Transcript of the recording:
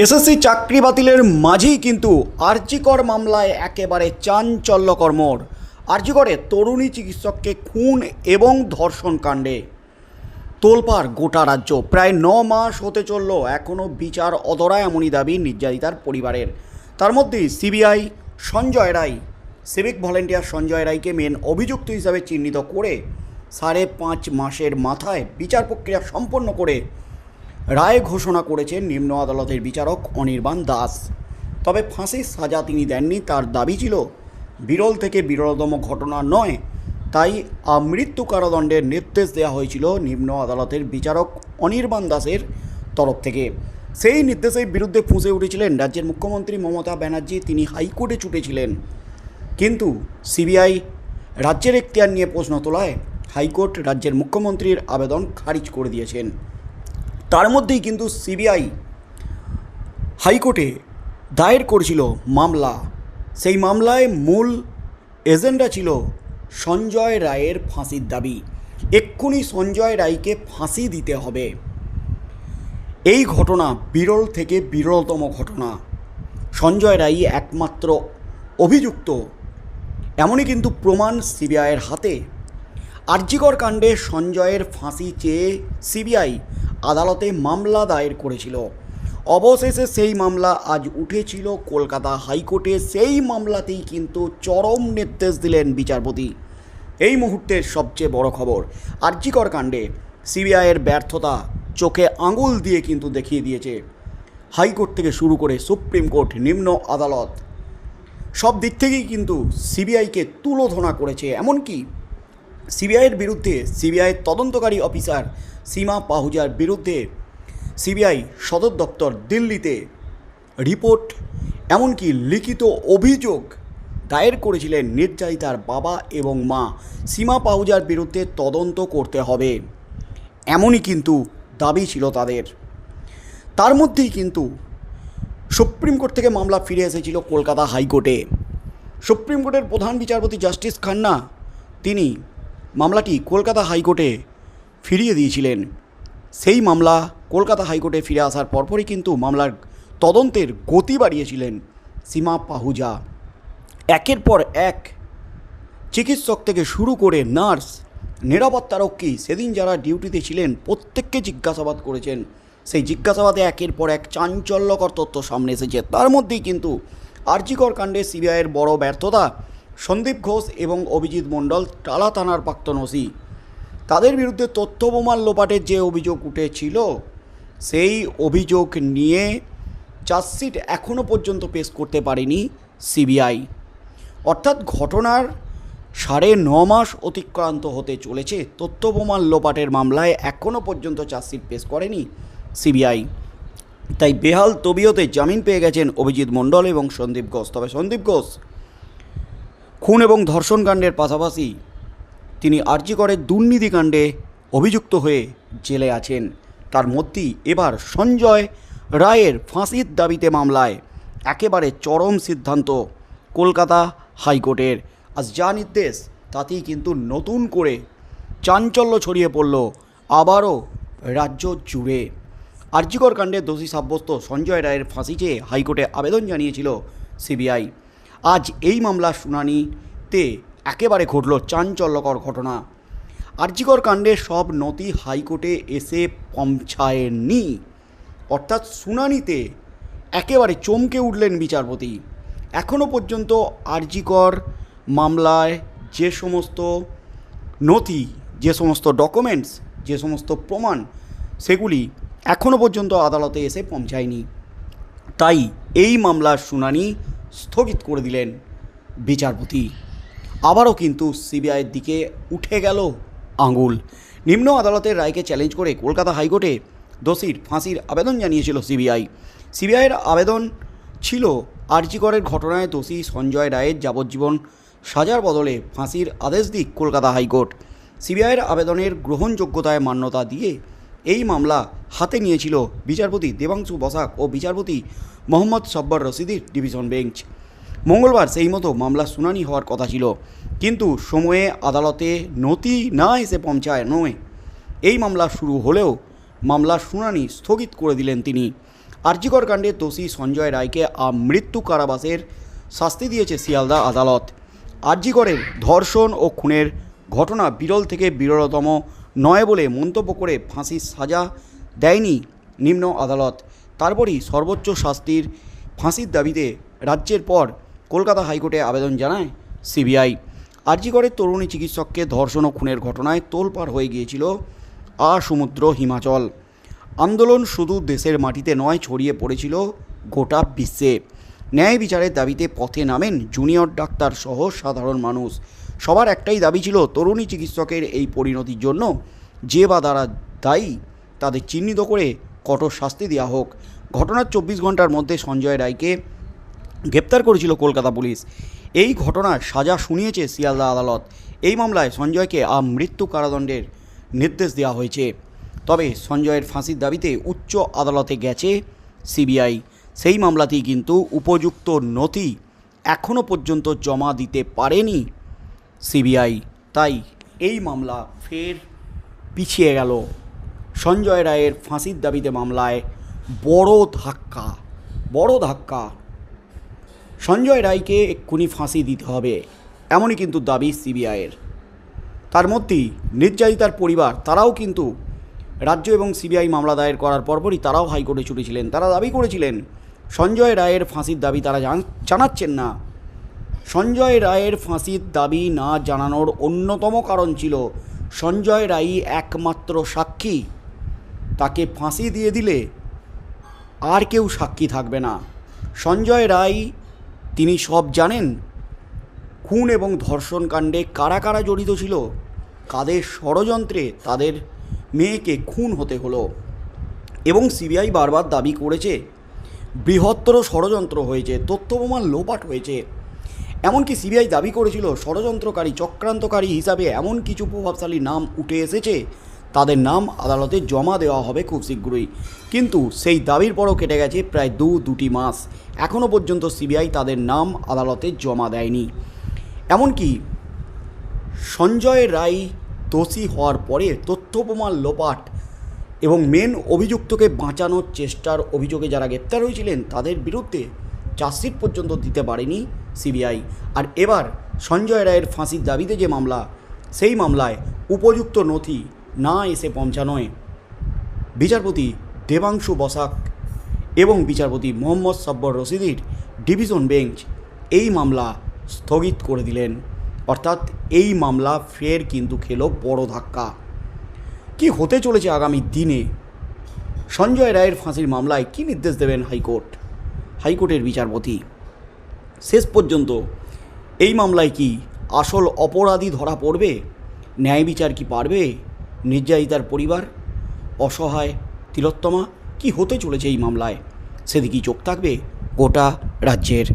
SSC চাকরি বাতিলের মাঝেই কিন্তু আরজিকর মামলায় একেবারে চাঞ্চল্যকর মোড়। আরজিকরে তরুণী চিকিৎসককে খুন এবং ধর্ষণ কাণ্ডে তোলপাড় গোটা রাজ্য। প্রায় ন মাস হতে চলল এখনও বিচার অধরা এমনই দাবি নির্যাতিতার পরিবারের। তার মধ্যেই CBI Sanjay Roy, civic volunteer Sanjay রায়কে মেন অভিযুক্ত হিসাবে চিহ্নিত করে সাড়ে পাঁচ মাসের মাথায় বিচার প্রক্রিয়া সম্পন্ন করে রায় ঘোষণা করেছেন নিম্ন আদালতের বিচারক অনির্বাণ দাস। তবে ফাঁসির সাজা তিনি দেননি, তার দাবি ছিল বিরল থেকে বিরলতম ঘটনা নয়, তাই আমৃত্যু কারাদণ্ডের নির্দেশ দেওয়া হয়েছিল নিম্ন আদালতের বিচারক অনির্বাণ দাসের তরফ থেকে। সেই নির্দেশের বিরুদ্ধে ফুঁসে উঠেছিলেন রাজ্যের মুখ্যমন্ত্রী মমতা ব্যানার্জি, তিনি হাইকোর্টে ছুটেছিলেন। কিন্তু সিবিআই রাজ্যের এখতিয়ার নিয়ে প্রশ্ন তোলায় হাইকোর্ট রাজ্যের মুখ্যমন্ত্রীর আবেদন খারিজ করে দিয়েছেন। তার মধ্যেই কিন্তু সিবিআই হাইকোর্টে দায়ের করেছিল মামলা। সেই মামলায় মূল এজেন্ডা ছিল সঞ্জয় রায়ের ফাঁসির দাবি। এক্ষুনি সঞ্জয় রায়কে ফাঁসি দিতে হবে। এই ঘটনা বিরল থেকে বিরলতম ঘটনা। সঞ্জয় রায় একমাত্র অভিযুক্ত। এমনই কিন্তু প্রমাণ সিবিআইয়ের হাতে। আরজিকর কাণ্ডে সঞ্জয়ের ফাঁসি চেয়ে সিবিআই আদালতে মামলা দায়ের করেছিল। অবশেষে সেই মামলা আজ উঠেছিল কলকাতা হাইকোর্টে। সেই মামলাতেই কিন্তু চরম নির্দেশ দিলেন বিচারপতি। এই মুহূর্তের সবচেয়ে বড় খবর, আরজিকর কাণ্ডে সিবিআইয়ের ব্যর্থতা চোখে আঙুল দিয়ে কিন্তু দেখিয়ে দিয়েছে। হাইকোর্ট থেকে শুরু করে সুপ্রিম কোর্ট, নিম্ন আদালত, সব দিক থেকেই কিন্তু সিবিআইকে তুলোধনা করেছে। এমনকি সিবিআইয়ের বিরুদ্ধে সিবিআইয়ের তদন্তকারী অফিসার সীমা পাহুজার বিরুদ্ধে সিবিআই সদর দপ্তর দিল্লিতে রিপোর্ট, এমনকি লিখিত অভিযোগ দায়ের করেছিলেন নির্যাতিতার বাবা এবং মা। সীমা পাহুজার বিরুদ্ধে তদন্ত করতে হবে। এমনই কিন্তু দাবি ছিল তাদের। তার মধ্যেই কিন্তু সুপ্রিম কোর্ট থেকে মামলা ফিরে এসেছিল কলকাতা হাইকোর্টে। সুপ্রিম কোর্টের প্রধান বিচারপতি জাস্টিস খান্না, তিনি মামলাটি কলকাতা হাইকোর্টে ফিরিয়ে দিয়েছিলেন। সেই মামলা কলকাতা হাইকোর্টে ফিরে আসার পরপরই কিন্তু মামলার তদন্তের গতি বাড়িয়েছিলেন সীমা পাহুজা। একের পর এক চিকিৎসক থেকে শুরু করে নার্স নিরাপত্তারক্ষী সেদিন যারা ডিউটিতে ছিলেন, প্রত্যেককে জিজ্ঞাসাবাদ করেছেন। সেই জিজ্ঞাসাবাদে একের পর এক চাঞ্চল্যকর তথ্য সামনে এসেছে। তার মধ্যেই কিন্তু আর্জিকর কাণ্ডে সিবিআইয়ের বড় ব্যর্থতা, সন্দীপ ঘোষ এবং অভিজিৎ মণ্ডল টালা থানার প্রাক্তন ওসি। তাদের বিরুদ্ধে তথ্য প্রমাণ লোপাটের যে অভিযোগ উঠেছিল, সেই অভিযোগ নিয়ে চার্জশিট এখনও পর্যন্ত পেশ করতে পারেনি সিবিআই। অর্থাৎ ঘটনার সাড়ে ন মাস অতিক্রান্ত হতে চলেছে। তথ্য প্রমাণ লোপাটের মামলায় এখনও পর্যন্ত চার্জশিট পেশ করেনি সিবিআই। তাই বেহাল তবিয়তে জামিন পেয়ে গেছেন অভিজিৎ মণ্ডল এবং সন্দীপ ঘোষ। তবে সন্দীপ ঘোষ, খুন এবং ধর্ষণকাণ্ডের পাশাপাশি তিনি আর্যিকরের দুর্নীতিকাণ্ডে অভিযুক্ত হয়ে জেলে আছেন। তার মধ্যেই এবার সঞ্জয় রায়ের ফাঁসির দাবিতে মামলায় একেবারে চরম সিদ্ধান্ত কলকাতা হাইকোর্টের। আজ যা নির্দেশ, তাতেই কিন্তু নতুন করে চাঞ্চল্য ছড়িয়ে পড়ল আবারও রাজ্য জুড়ে। আর্যিকর কাণ্ডে দোষী সাব্যস্ত সঞ্জয় রায়ের ফাঁসি চেয়ে হাইকোর্টে আবেদন জানিয়েছিল সিবিআই। আজ এই মামলার শুনানিতে একেবারে ঘটল চাঞ্চল্যকর ঘটনা। আর্যিকর কাণ্ডে সব নথি হাইকোর্টে এসে পৌঁছায়নি। অর্থাৎ শুনানিতে একেবারে চমকে উঠলেন বিচারপতি। এখনও পর্যন্ত আরজিকর মামলায় যে সমস্ত নথি, যে সমস্ত ডকুমেন্টস যে সমস্ত প্রমাণ, সেগুলি এখনও পর্যন্ত আদালতে এসে পৌঁছায়নি। তাই এই মামলার শুনানি স্থগিত করে দিলেন বিচারপতি। আবারও কিন্তু সিবিআইয়ের দিকে উঠে গেল আঙুল। নিম্ন আদালতের রায়কে চ্যালেঞ্জ করে কলকাতা হাইকোর্টে দোষীর ফাঁসির আবেদন জানিয়েছিল সিবিআই। সিবিআইয়ের আবেদন ছিল আর্জিকরের ঘটনায় দোষী সঞ্জয় রায়ের যাবজ্জীবন সাজার বদলে ফাঁসির আদেশ দিক কলকাতা হাইকোর্ট। সিবিআইয়ের আবেদনের গ্রহণযোগ্যতায় মান্যতা দিয়ে এই মামলা হাতে নিয়েছিল বিচারপতি দেবাংশু বসাক ও বিচারপতি মোহাম্মদ সব্বর রশিদির ডিভিশন বেঞ্চ। মঙ্গলবার সেই মতো মামলা শুনানি হওয়ার কথা ছিল। কিন্তু সময়ে আদালতে নথি না এসে পৌঁছায় নয়। এই মামলা শুরু হলেও মামলার শুনানি স্থগিত করে দিলেন তিনি। আরজিকর কাণ্ডে দোষী সঞ্জয় রায়কে মৃত্যু কারাবাসের শাস্তি দিয়েছে শিয়ালদা আদালত। আরজিকরের ধর্ষণ ও খুনের ঘটনা বিরল থেকে বিরলতম নয় বলে মন্তব্য করে ফাঁসির সাজা দেয়নি নিম্ন আদালত। তারপরই সর্বোচ্চ শাস্তির ফাঁসির দাবিতে রাজ্যের পর কলকাতা হাইকোর্টে আবেদন জানায় সিবিআই। আরজিকরের তরুণী চিকিৎসককে ধর্ষণ ও খুনের ঘটনায় তোলপাড় হয়ে গিয়েছিল আসমুদ্র হিমাচল। আন্দোলন শুধু দেশের মাটিতে নয়, ছড়িয়ে পড়েছিল গোটা বিশ্বে। ন্যায় বিচারের দাবিতে পথে নামেন জুনিয়র ডাক্তার সহ সাধারণ মানুষ। সবার একটাই দাবি ছিল তরুণী চিকিৎসকের এই পরিণতির জন্য যে বা দ্বারা দায়ী তাদের চিহ্নিত করে কঠোর শাস্তি দেওয়া হোক। ঘটনার চব্বিশ ঘণ্টার মধ্যে সঞ্জয় রায়কে গ্রেপ্তার করেছিল কলকাতা পুলিশ। এই ঘটনার সাজা শুনিয়েছে শিয়ালদা আদালত। এই মামলায় সঞ্জয়কে মৃত্যু কারাদণ্ডের নির্দেশ দেওয়া হয়েছে। তবে সঞ্জয়ের ফাঁসির দাবিতে উচ্চ আদালতে গেছে সিবিআই। সেই মামলাতেই কিন্তু উপযুক্ত নথি এখনও পর্যন্ত জমা দিতে পারেনি সিবিআই। তাই এই মামলা ফের পিছিয়ে গেল। সঞ্জয় রায়ের ফাঁসির দাবিতে মামলায় বড় ধাক্কা বড় ধাক্কা সঞ্জয় রায়কে এক্ষুনি ফাঁসি দিতে হবে, এমনই কিন্তু দাবি সিবিআইয়ের। তার মধ্যেই নির্যাতিতার পরিবার, তারাও কিন্তু রাজ্য এবং সিবিআই মামলা দায়ের করার পরপরই তারাও হাইকোর্টে ছুটেছিলেন। তারা দাবি করেছিলেন, সঞ্জয় রায়ের ফাঁসির দাবি তারা জান- জানাচ্ছেন না। সঞ্জয় রায়ের ফাঁসির দাবি না জানানোর অন্যতম কারণ ছিল সঞ্জয় রায় একমাত্র সাক্ষী। তাকে ফাঁসি দিয়ে দিলে আর কেউ সাক্ষী থাকবে না। সঞ্জয় রায় তিনি সব জানেন। খুন এবং ধর্ষণ কাণ্ডে কারা কারা জড়িত ছিল? কাদের ষড়যন্ত্রে তাদের মেয়েকে খুন হতে হলো? এবং সিবিআই বারবার দাবি করেছে, বৃহত্তর ষড়যন্ত্র হয়েছে, তথ্য প্রমাণ লোপাট হয়েছে। এমনকি সিবিআই দাবি করেছিল, ষড়যন্ত্রকারী, চক্রান্তকারী হিসাবে এমন কিছু প্রভাবশালী নাম উঠে এসেছে তাদের নাম আদালতে জমা দেওয়া হবে খুব শীঘ্রই। কিন্তু সেই দাবির পরও কেটে গেছে প্রায় দু, দুটি মাস। এখনও পর্যন্ত সিবিআই তাদের নাম আদালতে জমা দেয়নি। এমনকি সঞ্জয় রায় দোষী হওয়ার পরে তথ্য প্রমাণ লোপাট এবং মেন অভিযুক্তকে বাঁচানোর চেষ্টার অভিযোগে যারা গ্রেপ্তার হয়েছিলেন, তাদের বিরুদ্ধে চার্জশিট পর্যন্ত দিতে পারেনি সিবিআই। আর এবার সঞ্জয় রায়ের ফাঁসির দাবিতে যে মামলা, সেই মামলায় উপযুক্ত নথি না এসে পৌঁছানোয়। বিচারপতি দেবাংশু বসাক এবং বিচারপতি মোহাম্মদ সব্বর রশিদির ডিভিশন বেঞ্চ এই মামলা স্থগিত করে দিলেন। অর্থাৎ এই মামলা ফের কিন্তু খেলো বড় ধাক্কা। কি হতে চলেছে আগামী দিনে? সঞ্জয় রায়ের ফাঁসির মামলায় কি নির্দেশ দেবেন হাইকোর্ট? হাইকোর্টের বিচারপতি। শেষ পর্যন্ত এই মামলায় কি আসল অপরাধী ধরা পড়বে? ন্যায় বিচার কি পারবে? নির্যাতিতার পরিবার অসহায় তিলোত্তমা কি হতে চলেছে এই মামলায়? সেদিকেই চোখ থাকবে গোটা রাজ্যের